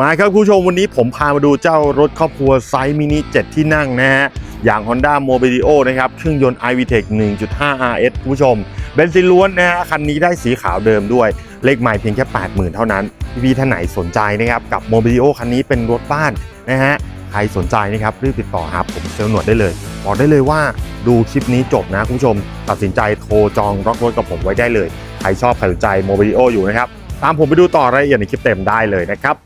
มาครับคุณผู้ชมวันนี้ผมพามาดูเจ้ารถครอบครัวไซส์มินิ 7 ที่นั่งนะฮะ อย่าง Honda Mobilio นะครับ เครื่องยนต์ iVTEC 1.5 RS คุณผู้ชม เบนซินล้วนนะฮะ คันนี้ได้สีขาวเดิมด้วย เลขใหม่เพียงแค่ 80,000 เท่านั้น พี่ท่านไหนสนใจนะครับ กับ Mobilio คันนี้เป็นรถบ้านนะฮะ ใครสนใจนะครับ รีบติดต่อหาผมเซลล์หนวดได้เลย บอกได้เลยว่าดูคลิปนี้จบนะคุณผู้ชม ตัดสินใจโทรจองรถรถกับผมไว้ได้เลย ใครชอบใครสนใจ Mobilio อยู่นะครับ ตามผมไปดูต่อรายละเอียดในคลิปเต็มได้เลยนะครับ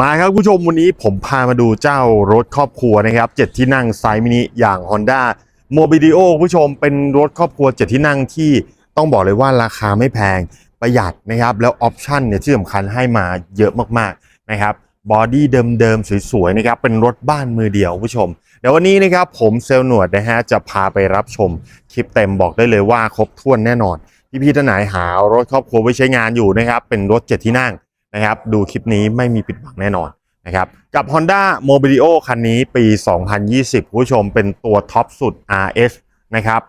มาครับผู้ชมวันนี้ผมพามาดูเจ้ารถครอบครัวนะครับ7ที่นั่งไซส์มินิอย่าง Honda m o b i l i o ผู้ชมเป็นรถครอบครัว7ที่นั่งที่ต้องบอกเลยว่าราคาไม่แพงประหยัดนะครับแล้วออปชั่นเนี่ยที่สำคัญให้มาเยอะมากๆนะครับบอดี้เดิมๆสวยๆนะครับเป็นรถบ้านมือเดียวผู้ชมเดี๋ยววันนี้นะครับผมเซลล์หนวดนะฮะจะพาไปรับชมคลิปเต็มบอกได้เลยว่าครบถ้วนแน่นอนพี่ๆท่านไหนหารถครอบครัวไว้ใช้งานอยู่นะครับเป็นรถ7ที่นั่ง นะครับ ดูคลิปนี้ไม่มีผิดหวังแน่นอนนะครับ กับ Honda Mobilio คันนี้ปี 2020 คุณผู้ชมเป็นตัวท็อปสุด RS นะครับ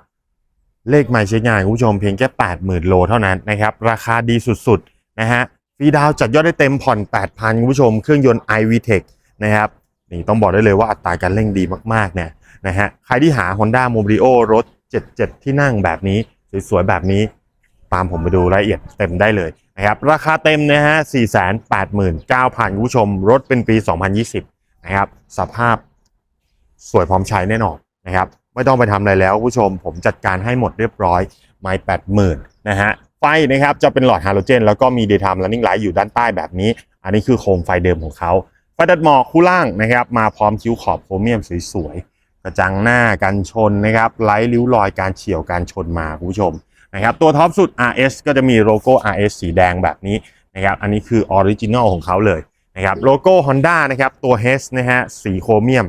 เลขหมายใช้งานคุณผู้ชมเพียงแค่ 80,000 โลเท่านั้นนะครับ ราคาดีสุดๆนะฮะฟรีดาวจัดยอดได้เต็มผ่อน 8,000 คุณผู้ชม เครื่องยนต์ iVTEC นะครับนี่ต้องบอกได้เลยว่าอัตราการเร่งดีมากๆเนี่ยนะฮะใครที่หา Honda Mobilio รถ 77 ที่นั่งแบบนี้ สวยๆแบบนี้ ตามผมไปดูรายละเอียดเต็มได้เลยนะครับราคาเต็มนะฮะ 489,000 คุณผู้ชม รถเป็นปี 2020 นะครับ สภาพสวยพร้อมใช้แน่นอนนะครับ ไม่ต้องไปทำอะไรแล้วคุณผู้ชม ผมจัดการให้หมดเรียบร้อย ไม่80,000 นะฮะ ไฟนะครับจะเป็นหลอดฮาโลเจน แล้วก็มี daytime running light อยู่ด้านใต้แบบนี้ อันนี้คือโคมไฟเดิมของเขาไฟตัดหมอกคู่ล่างนะครับ มาพร้อมคิ้วขอบโครเมียมสวยๆกระจังหน้ากันชนนะครับไร้ริ้วรอยการเฉียวการชนมาคุณผู้ชม นะครับตัวท็อปสุด RS ก็จะมีโลโก้ RS สีแดงแบบนี้นะครับอันนี้คือออริจินอลของเขาเลยนะครับโลโก้ Honda นะครับตัว H นะฮะสีโครเมียม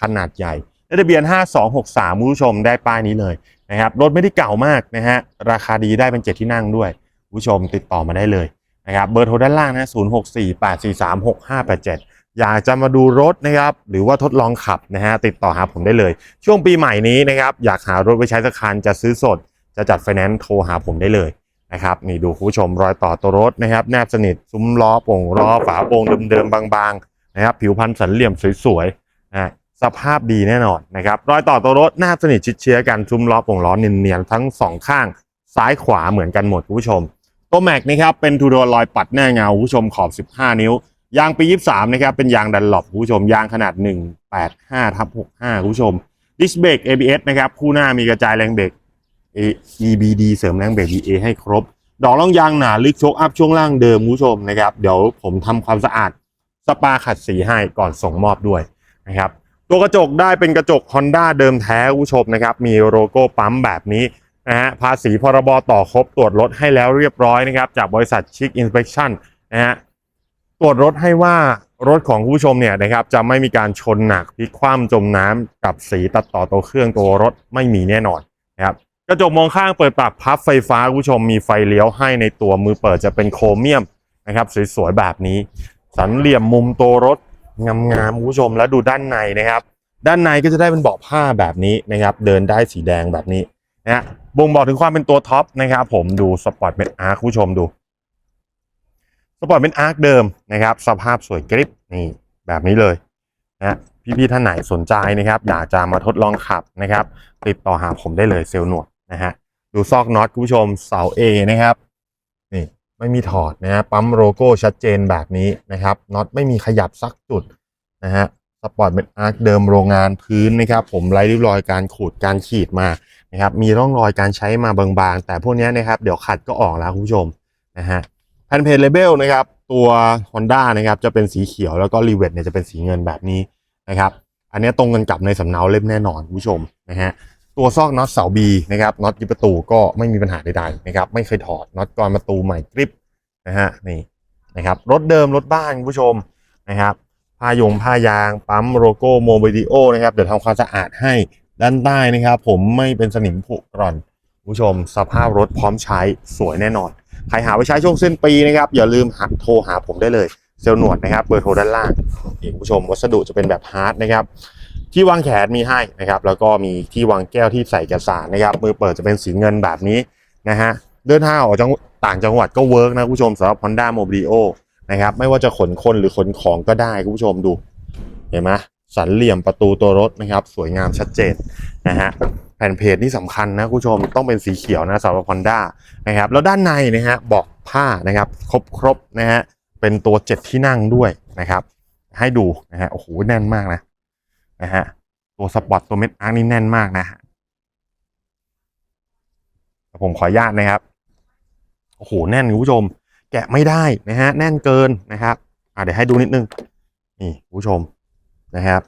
ขนาดใหญ่เลขทะเบียน 5263คุณผู้ชมได้ป้ายนี้เลยนะครับรถไม่ได้เก่ามากนะฮะราคาดีได้เป็น7ที่นั่งด้วยคุณผู้ชมติดต่อมาได้เลยนะครับเบอร์โทรด้านล่างนะ0648436587 อยากจะมาดูรถนะครับหรือว่าทดลองขับนะฮะติดต่อหาผมได้เลย ช่วงปีใหม่นี้นะครับอยากหารถไว้ใช้สักคันจะซื้อสด จะจัดไฟแนนซ์โทรหาผมได้เลยนะครับนี่ดูคุณผู้ชมรอยต่อตัวรถนะครับแนบสนิทซุ้มล้อโป่งล้อฝาโป่งเดิมๆบางๆนะครับผิวพันธ์สันเหลี่ยมสวยๆนะสภาพดีแน่นอนนะครับรอยต่อตัวรถแนบสนิทชิดเชื้อกันซุ้มล้อโป่งล้อเนียนๆทั้งสองข้างซ้ายขวาเหมือนกันหมดคุณผู้ชมตัวแม็กนะครับเป็นทูโดรลอยปัดหน้าเงาคุณผู้ชมขอบ 15 นิ้วยางปี 23 นะครับ เป็นยางดันหลบคุณผู้ชม ยางขนาด 185ทับ65คุณผู้ชมดิสเบรก ABS นะครับ คู่หน้ามีกระจายแรงเบรก EBD เสริมแรงเบรก EA ให้ครบ ดอกล่องยางหนาลึกโชคอัพช่วงล่างเดิมคุณผู้ชมนะครับ เดี๋ยวผมทำความสะอาดสปาขัดสีให้ก่อนส่งมอบด้วยนะครับตัวกระจกได้เป็นกระจก Honda เดิมแท้คุณผู้ชมนะครับ มีโลโก้ปั๊มแบบนี้นะฮะภาษีพรบต่อครบตรวจรถให้แล้วเรียบร้อยนะครับ จากบริษัทชิคอินสเป t ชั่นนะฮะตรวจรถให้ว่ารถของคุณผู้ชมเนี่ยนะครับจะไม่มีการชนหนักพลิกคว่ำจมน้ำกับสีตัดต่อตัวเครื่องตัวรถไม่มีแน่นอนนะครับ กระจกมองข้างเปิดปรับพับไฟฟ้าคุณผู้ชมมีไฟเลี้ยวให้ในตัวมือเปิดจะเป็นโครเมียมนะครับ สวยๆแบบนี้ สันเหลี่ยมมุมตัวรถงามๆคุณผู้ชมแล้วดูด้านในนะครับ ด้านในก็จะได้เป็นเบาะผ้าแบบนี้นะครับ เดินได้สีแดงแบบนี้นะฮะบ่งบอกถึงความเป็นตัวท็อปนะครับ ผมดูสปอร์ตเป็นอาร์คุณผู้ชมดูสปอร์ตเป็นอาร์คเดิมนะครับ สภาพสวยกริบนี่แบบนี้เลยนะพี่ๆท่านไหนสนใจนะครับ อยากจะมาทดลองขับนะครับ ติดต่อหาผมได้เลยเซลล์หนวด นะฮะดูซอกน็อตคุณผู้ชมเสา A นะครับนี่ไม่มีถอดนะฮะปั๊มโลโก้ชัดเจนแบบนี้นะครับน็อตไม่มีขยับสักจุดนะฮะสปอร์ตเป็นอาร์คเดิมโรงงานพื้นนะครับ ผมไร้ริ้วรอยการขูดการขีดมานะครับมีร่องรอยการใช้มาบางๆ แต่พวกนี้นะครับ เดี๋ยวขัดก็ออกแล้วคุณผู้ชมนะฮะแผ่นเพจเลเบลนะครับ ตัว Honda นะครับจะเป็นสีเขียวแล้วก็รีเวทเนี่ยจะเป็นสีเงินแบบนี้นะครับ อันนี้ตรงกันกับในสำเนาเล่มแน่นอนคุณผู้ชมนะฮะ ตัวซอกน็อตเสาบีนะครับน็อตยึดประตูก็ไม่มีปัญหาใดๆนะครับไม่เคยถอดน็อตกรอนประตูใหม่กริปนะฮะนี่นะครับรถเดิมรถบ้านคุณผู้ชมนะครับผ้ายงผ้ายางปั๊มโลโก้โมบิลิโอนะครับเดี๋ยวทำความสะอาดให้ด้านใต้นะครับ ผมไม่เป็นสนิมผุกร่อนผู้ชมสภาพรถพร้อมใช้สวยแน่นอน ใครหาไปใช้ช่วงสิ้นปีนะครับ อย่าลืมหักโทรหาผมได้เลย เซลหนวดนะครับเบอร์โทรด้านล่างนี่คุณผู้ชมวัสดุจะเป็นแบบฮาร์ดนะครับ ที่วางแขนมีให้นะครับแล้วก็มีที่วางแก้วที่ใส่เอกสารนะครับมือเปิดจะเป็นสีเงินแบบนี้นะฮะเดินทางออกจังต่างจังหวัดก็เวิร์กนะคุณผู้ชมสำหรับ Honda m o b i l i o นะครับไม่ว่าจะขนคนหรือขนของก็ได้คุณผู้ชมดูเห็นไหมสันเหลี่ยมประตูตัวรถนะครับสวยงามชัดเจนนะฮะแผ่นเพจนี่สำคัญนะคุณผู้ชมต้องเป็นสีเขียวนะสำหรับ Honda นะครับแล้วด้านในนะฮะบอกผ้านะครับครบครบนะฮะเป็นตัวเจ็ดที่นั่งด้วยนะครับให้ดูนะฮะโอ้โหแน่นมากนะ นะฮะ ตัวสปอร์ตตัวเม็ดอาร์คนี่แน่นมากนะฮะผมขออนุญาตนะครับ โอ้โห แน่นคุณผู้ชม แกะไม่ได้นะฮะ แน่นเกินนะครับ อะเดี๋ยวให้ดูนิดนึง นี่คุณผู้ชมนะครับ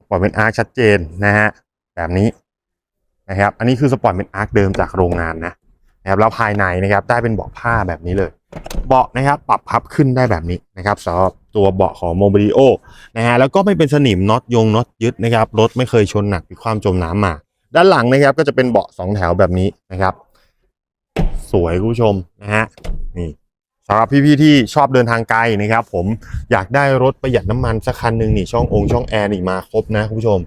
สปอร์ตเม็ดอาร์คชัดเจนนะฮะ แบบนี้นะครับ อันนี้คือสปอร์ตเม็ดอาร์คเดิมจากโรงงานนะนะครับ แล้วภายในนะครับ ได้เป็นเบาะผ้าแบบนี้เลย เบาะนะครับ ปรับพับขึ้นได้แบบนี้นะครับสำหรับ ตัวเบาะของโมบิ l โอนะฮะแล้วก็ไม่เป็นสนิมน็อตยงน็อตยึดนะครับรถไม่เคยชนหนักหรือความจมน้ำมา ด้านหลังนะครับก็จะเป็นเบาะสองแถวแบบนี้นะครับ สวยคุณผู้ชมนะฮะนี่สำหรับพี่ๆที่ชอบเดินทางไกลนะครับ ผมอยากได้รถประหยัดน้ำมันสักคันหนึ่งนี่ช่ององค์ช่องแอร์นี่มาครบนะคุณผู้ชม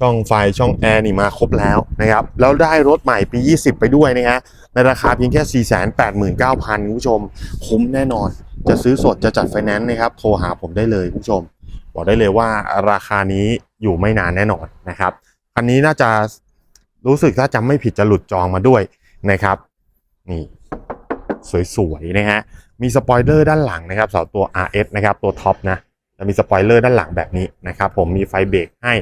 ช่องไฟช่องแอร์นี่มาครบแล้วนะครับ แล้วได้รถใหม่ปี 20 ไปด้วยนะฮะในราคาเพียงแค่ 489,000คุณผู้ชม คุ้มแน่นอน จะซื้อสดจะจัดไฟแนนซ์นะครับ โทรหาผมได้เลยคุณผู้ชม บอกได้เลยว่าราคานี้อยู่ไม่นานแน่นอนนะครับ คันนี้น่าจะรู้สึกถ้าจำไม่ผิดจะหลุดจองมาด้วยนะครับ นี่สวยๆนะฮะ มีสปอยเลอร์ด้านหลังนะครับสำหรับตัว RS นะครับ ตัวท็อปนะจะมีสปอยเลอร์ด้านหลังแบบนี้นะครับ ผมมีไฟเบรกให้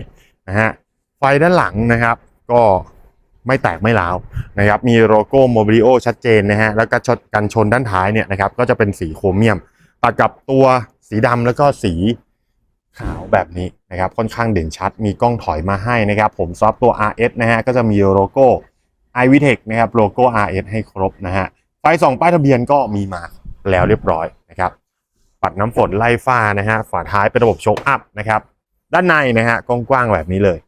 นะฮะ ไฟด้านหลังนะครับ ก็ ไม่แตกไม่ร้าวนะครับมีโลโก้โมบิ l โอชัดเจนนะฮะแล้วก็ชดกันชนด้านท้ายเนี่ยนะครับก็จะเป็นสีโครเมียม ตัดกับตัวสีดำแล้วก็สีขาวแบบนี้นะครับค่อนข้างเด่นชัด มีกล้องถอยมาให้นะครับ ผมซอฟตัว RS นะฮะก็จะมีโลโก้ i v t e c h นะครับโลโก้ RS ให้ครบนะฮะไฟส่องป้ายทะเบียนก็มีมาแล้วเรียบร้อยนะครับปัดน้ำฝนไล่ฟ้านะฮะฝาท้ายเป็นระบบโชคอัพนะครับด้านในนะฮะกว้างๆแบบนี้เลย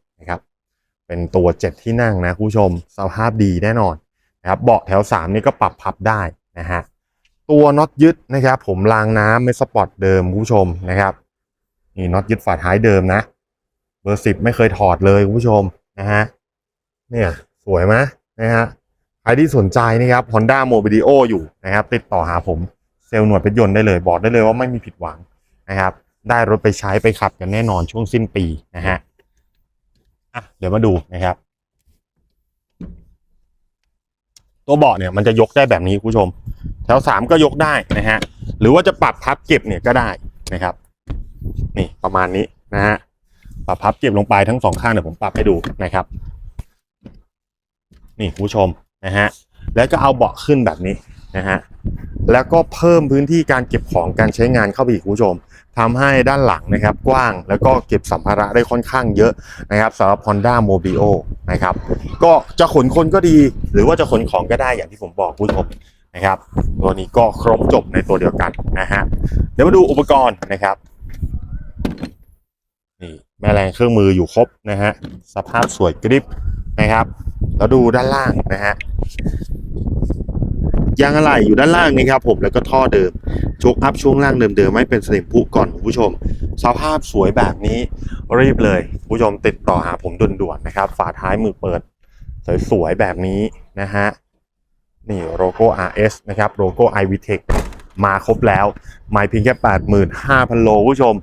เป็นตัวเจ็ดที่นั่งนะคุณผู้ชมสภาพดีแน่นอนนะครับเบาะแถวสามนี่ก็ปรับพับได้นะฮะตัวน็อตยึดนะครับผมรางน้ำไม่สปอร์ตเดิมคุณผู้ชมนะครับนี่น็อตยึดฝาท้ายเดิมนะเบอร์สิบไม่เคยถอดเลยคุณผู้ชมนะฮะเนี่ยสวยไหมนะฮะใครที่สนใจนะครับ Honda m o b i l i o อยู่นะครับ ติดต่อหาผมเซลล์หน่วยเพชรยนต์ได้เลยบอกได้เลยว่าไม่มีผิดหวังนะครับ ได้รถไปใช้ไปขับกันแน่นอนช่วงสิ้นปีนะฮะ อะเดี๋ยวมาดูนะครับ ตัวเบาะเนี่ยมันจะยกได้แบบนี้คุณผู้ชม แถวสามก็ยกได้นะฮะหรือว่าจะปรับพับเก็บเนี่ยก็ได้นะครับ นี่ประมาณนี้นะฮะปรับพับเก็บลงไปทั้งสองข้างเดี๋ยวผมปรับให้ดูนะครับ นี่คุณผู้ชมนะฮะแล้วก็เอาเบาะขึ้นแบบนี้นะฮะแล้วก็เพิ่มพื้นที่การเก็บของการใช้งานเข้าไปอีกคุณผู้ชม ทำให้ด้านหลังนะครับกว้างแล้วก็เก็บสัมภาระได้ค่อนข้างเยอะนะครับสำหรับ Honda m o b i l นะครับก็จะขนคนก็ดี หรือว่าจะขนของก็ได้อย่างที่ผมบอกคุณผู้ชมนะครับตัวนี้ก็ครบจบในตัวเดียวกันนะฮะเดี๋ยวมาดูอุปกรณ์นะครับนี่แม่แรงเครื่องมืออยู่ครบนะฮะสภาพสวยกริบนะครับ แล้วดูด้านล่างนะฮะยางอะไหล่อยู่ด้านล่างนี่ครับผมแล้วก็ท่อเดิม โชคอัพช่วงล่างเดิมๆไม่เป็นสนิมผุก่อนคุณผู้ชม สภาพสวยแบบนี้รีบเลยคุณผู้ชมติดต่อหาผมด่วนๆนะครับ ฝาท้ายมือเปิด สวยๆแบบนี้นะฮะนี่โลโก้ RS นะครับโลโก้ i v t e c h มาครบแล้วไม่เพียงแค่ 85,000 โลคุณผู้ชม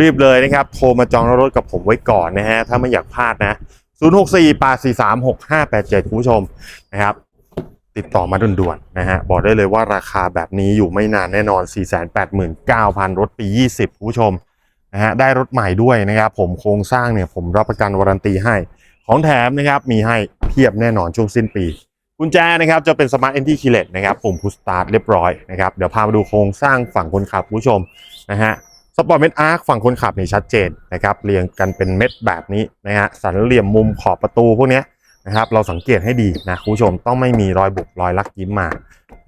รีบเลยนะครับ โทรมาจองรถกับผมไว้ก่อนนะฮะ ถ้าไม่อยากพลาดนะ 064 843 6587 คุณผู้ชมนะครับ ติดต่อมาด่วนๆนะฮะบอกได้เลยว่าราคาแบบนี้อยู่ไม่นานแน่นอน 489,000 รถปี 20ผู้ชมนะฮะได้รถใหม่ด้วยนะครับผมโครงสร้างเนี่ยผมรับประกันวารันตีให้ ของแถมนะครับมีให้เพียบแน่นอนช่วงสิ้นปีกุญแจนะครับจะเป็น Smart Entry Keyless นะครับปุ่ม Push Start เรียบร้อยนะครับเดี๋ยวพามาดูโครงสร้างฝั่งคนขับผู้ชมนะฮะสปอร์ตเม็ดอาร์คฝั่งคนขับนี่ชัดเจนนะครับเรียงกันเป็นเม็ดแบบนี้นะฮะสันเหลี่ยมมุมขอบประตูพวกนี้ นะครับ เราสังเกตให้ดีนะคุณผู้ชมต้องไม่มีรอยบุบรอยลักยิ้มมา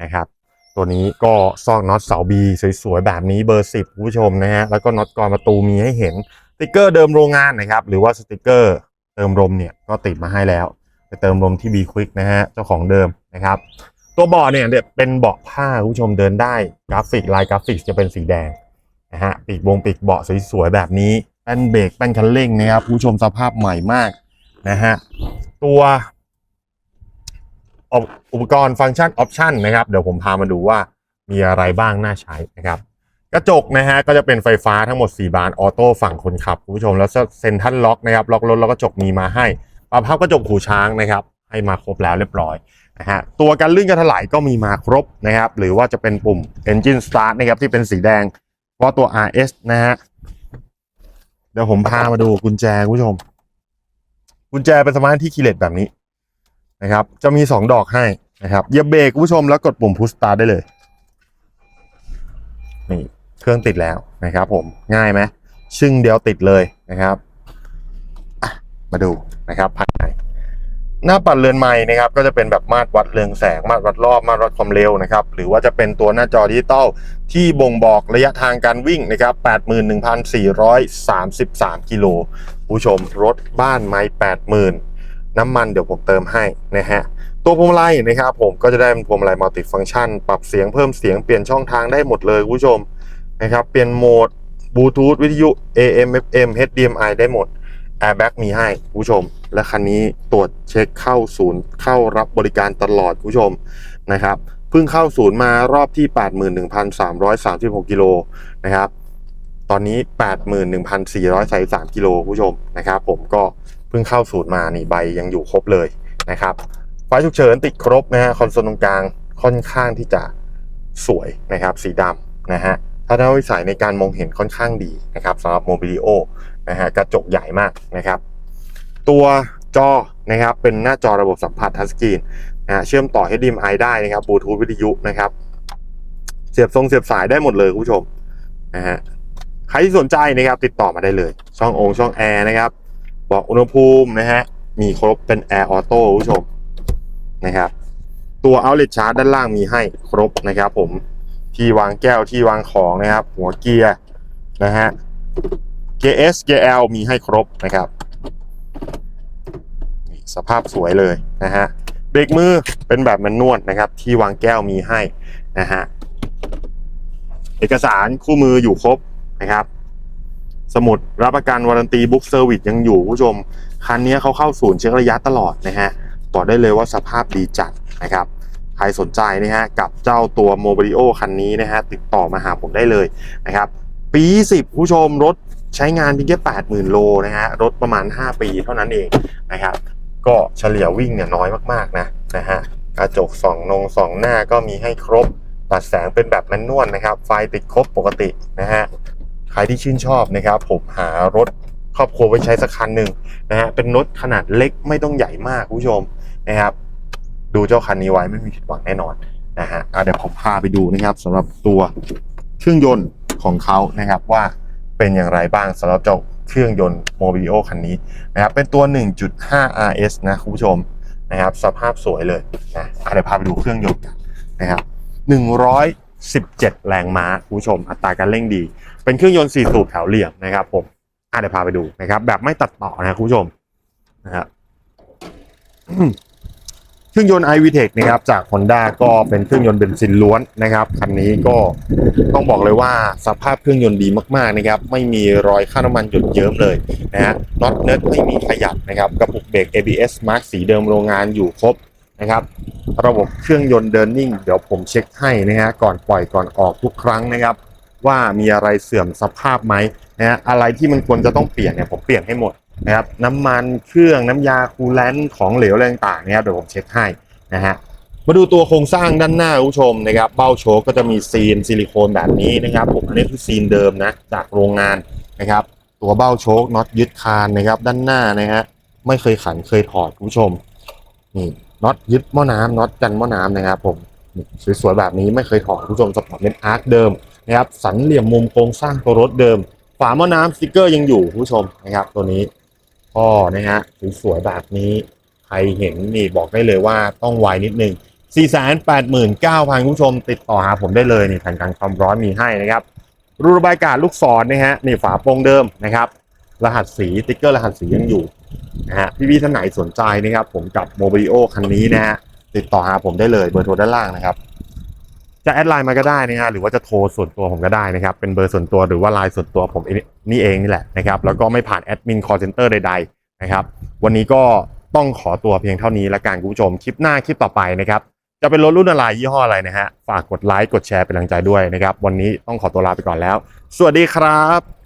นะครับ ตัวนี้ก็ซอกน็อตเสาบีสวยๆแบบนี้เบอร์10คุณผู้ชมนะฮะแล้วก็น็อตกรอนประตูมีให้เห็นสติกเกอร์เดิมโรงงานนะครับ หรือว่าสติกเกอร์เติมลมเนี่ยก็ติดมาให้แล้ว ไปเติมลมที่ B Quick นะฮะเจ้าของเดิมนะครับ ตัวเบาะเนี่ยเป็นเบาะผ้าคุณผู้ชมเดินได้กราฟิกลายกราฟิกจะเป็นสีแดงนะฮะปีกวงปีกเบาะสวยๆแบบนี้แป้นเบรกแป้นคันเร่งนะครับผู้ชมสภาพใหม่มากนะฮะ ตัวอุปกรณ์ฟังก์ชันออปชันนะครับ เดี๋ยวผมพามาดูว่ามีอะไรบ้างน่าใช้นะครับ กระจกนะฮะก็จะเป็นไฟฟ้าทั้งหมด 4 บานออโต้ฝั่งคนขับคุณผู้ชมแล้วเซ็นทัลล็อกนะครับล็อกรถแล้วกระจกมีมาให้ปรับภาพกระจกหูช้างนะครับ ให้มาครบแล้วเรียบร้อยนะฮะตัวกันลื่นกันถลายก็มีมาครบนะครับ หรือว่าจะเป็นปุ่ม Engine Start นะครับที่เป็นสีแดงเพราะตัว RS นะฮะเดี๋ยวผมพามาดูกุญแจคุณผู้ชม กุญแจเป็นสมาร์ทที่คีเลตแบบนี้นะครับ จะมี 2 ดอกให้นะครับเหยียบเบรกคุณผู้ชมแล้วกดปุ่มพุชสตาร์ได้เลย นี่เครื่องติดแล้วนะครับ ผมง่ายไหมชึ่งเดียวติดเลยนะครับ มาดูนะครับภายใน หน้าปัดเรือนไม้นะครับก็จะเป็นแบบมาตรวัดเรืองแสง มาตรวัดรอบมาตรวัดความเร็วนะครับหรือว่าจะเป็นตัวหน้าจอดิจิตอลที่บ่งบอกระยะทางการวิ่งนะครับ81,433 กิโลผู้ชมรถบ้านไม้80,000 น้ำมันเดี๋ยวผมเติมให้นะฮะตัวพวงมาลัยนะครับผมก็จะได้เป็นพวงมาลัยมัลติฟังก์ชัน ปรับเสียงเพิ่มเสียงเปลี่ยนช่องทางได้หมดเลยผู้ชมนะครับเปลี่ยนโหมดบลูทูธวิทยุ AM FM HDMI ได้หมด Airbag มีให้คุณผู้ชม และคันนี้ตรวจเช็คเข้าศูนย์เข้ารับบริการตลอดคุณผู้ชมนะครับเพิ่งเข้าศูนย์มารอบที่ 81,336กิโลนะครับตอนนี้ 81,433กิโลคุณผู้ชมนะครับผมก็เพิ่งเข้าศูนย์มานี่ใบยังอยู่ครบเลยนะครับไฟฉุกเฉินติดครบนะฮะคอนโซลตรงกลางค่อนข้างที่จะสวยนะครับสีดำนะฮะถ้าได้วิสัยในการมองเห็นค่อนข้างดีนะครับสำหรับโมบิลิโอ นะฮะกระจกใหญ่มากนะครับ ตัวจอนะครับเป็นหน้าจอระบบสัมผัสทัชสกรีนนะฮะเชื่อมต่อ HDMI ได้นะครับบลูทูธวิทยุนะครับ เสียบทรงเสียบสายได้หมดเลยคุณผู้ชมนะฮะใครที่สนใจนะครับติดต่อมาได้เลย ช่ององค์ช่องแอร์นะครับบอกอุณหภูมินะฮะมีครบเป็นแอร์ออโต้คุณผู้ชมนะครับตัว outlet charge ด้านล่างมีให้ครบนะครับผมที่วางแก้วที่วางของนะครับ หัวเกียร์นะฮะ เกียร์ S เกียร์ L มีให้ครบนะครับสภาพสวยเลยนะฮะเบรกมือเป็นแบบแมนนวลนะครับ ที่วางแก้วมีให้นะฮะเอกสารคู่มืออยู่ครบนะครับ สมุดรับประกันวารันตีบุ๊กเซอร์วิสยังอยู่ผู้ชม คันนี้เขาเข้าศูนย์เช็คระยะตลอดนะฮะบอกได้เลยว่าสภาพดีจัดนะครับใครสนใจนะฮะกับเจ้าตัวโมบิโอคันนี้นะฮะติดต่อมาหาผมได้เลยนะครับ ปี 10 ผู้ชมรถ ใช้งานเพียงแค่80,000โลนะฮะรถประมาณ 5 ปีเท่านั้นเองนะครับ ก็เฉลี่ยวิ่งเนี่ยน้อยมากๆนะนะฮะกระจกสองนงสองหน้าก็มีให้ครบตัดแสงเป็นแบบแมนนวลนะครับ ไฟติดครบปกตินะฮะใครที่ชื่นชอบนะครับ ผมหารถครอบครัวไว้ใช้สักคันหนึ่งนะฮะเป็นรถขนาดเล็กไม่ต้องใหญ่มากคุณผู้ชมนะครับ ดูเจ้าคันนี้ไว้ไม่มีผิดหวังแน่นอนนะฮะอะเดี๋ยวผมพาไปดูนะครับสำหรับตัวเครื่องยนต์ของเขานะครับว่า เป็นอย่างไรบ้างสำหรับเจ้าเครื่องยนต์โมบิโอคันนี้นะครับเป็นตัว 1.5 RS นะคุณผู้ชมนะครับสภาพสวยเลยนะอะเดี๋ยวพาไปดูเครื่องยนต์กันนะครับ117 แรงม้าคุณผู้ชม อัตราการเร่งดี เป็นเครื่องยนต์4สูบแถวเหลี่ยมนะครับผมอะเดี๋ยวพาไปดูนะครับ แบบไม่ตัดต่อนะคุณผู้ชมนะครับ รื่องยนต์ iVTEC นะครับจาก Honda ก็เป็นเครื่องยนต์เบนซินล้วนนะครับคันนี้ก็ต้องบอกเลยว่าสภาพเครื่องยนต์ดีมากๆนะครับไม่มีรอยค่าน้ำมันหยดเยิ้มเลยนะฮะน็อตเนิร์ดไม่มีขยับนะครับกระปุกเบรก ABS Mark สีเดิมโรงงานอยู่ครบนะครับระบบเครื่องยนต์เดินนิ่ง เดี๋ยวผมเช็คให้นะฮะก่อนปล่อยก่อนออกทุกครั้งนะครับ ว่ามีอะไรเสื่อมสภาพไหมนะฮะอะไรที่มันควรจะต้องเปลี่ยนเนี่ยผมเปลี่ยนให้หมด นะครับน้ำมันเครื่องน้ำยาคูลแลนต์ของเหลวอะไรต่างๆนะครับเดี๋ยวผมเช็คให้นะฮะมาดูตัวโครงสร้างด้านหน้าคุณผู้ชมนะครับเบ้าโชคก็จะมีซีนซิลิโคนแบบนี้นะครับผมอันนี้คือซีนเดิมนะจากโรงงานนะครับ ตัวเบ้าโชคน็อตยึดคานนะครับด้านหน้านะฮะไม่เคยขันเคยถอดคุณผู้ชมนี่น็อตยึดหม้อน้ำน็อตกันหม้อน้ำนะครับผมสวยๆแบบนี้ไม่เคยถอดคุณผู้ชมสปอร์ตเป็นอาร์คเดิมนะครับสันเหลี่ยมมุมโครงสร้างตัวรถเดิม ฝาหม้อน้ำสติกเกอร์ยังอยู่คุณผู้ชมนะครับตัวนี้ ท่อนะฮะสวยๆแบบนี้ ใครเห็นนี่บอกได้เลยว่าต้องไวนิดนึง 489,000 คุณผู้ชม ติดต่อหาผมได้เลยนี่แผ่นกันความร้อนมีให้นะครับ รูระบายอากาศลูกศรนะฮะนี่ฝาโปร่งเดิมนะครับ รหัสสีติ๊กเกอร์รหัสสียังอยู่นะฮะพี่ๆท่านไหนสนใจนะครับ ผมกับโมบิโอคันนี้นะฮะติดต่อหาผมได้เลยเบอร์โทรด้านล่างนะครับ จะแอดไลน์มาก็ได้นะฮะหรือว่าจะโทรส่วนตัวผมก็ได้นะครับ เป็นเบอร์ส่วนตัวหรือว่าไลน์ส่วนตัวผมนี่เองนี่แหละนะครับแล้วก็ไม่ผ่านแอดมินคอร์เซนเตอร์ใดๆนะครับวันนี้ก็ต้องขอตัวเพียงเท่านี้ละกันคุณผู้ชมคลิปหน้าคลิปต่อไปนะครับจะเป็นรถรุ่นอะไรยี่ห้ออะไรนะฮะฝากกดไลค์กดแชร์เป็นกำลังใจด้วยนะครับ วันนี้ต้องขอตัวลาไปก่อนแล้ว สวัสดีครับ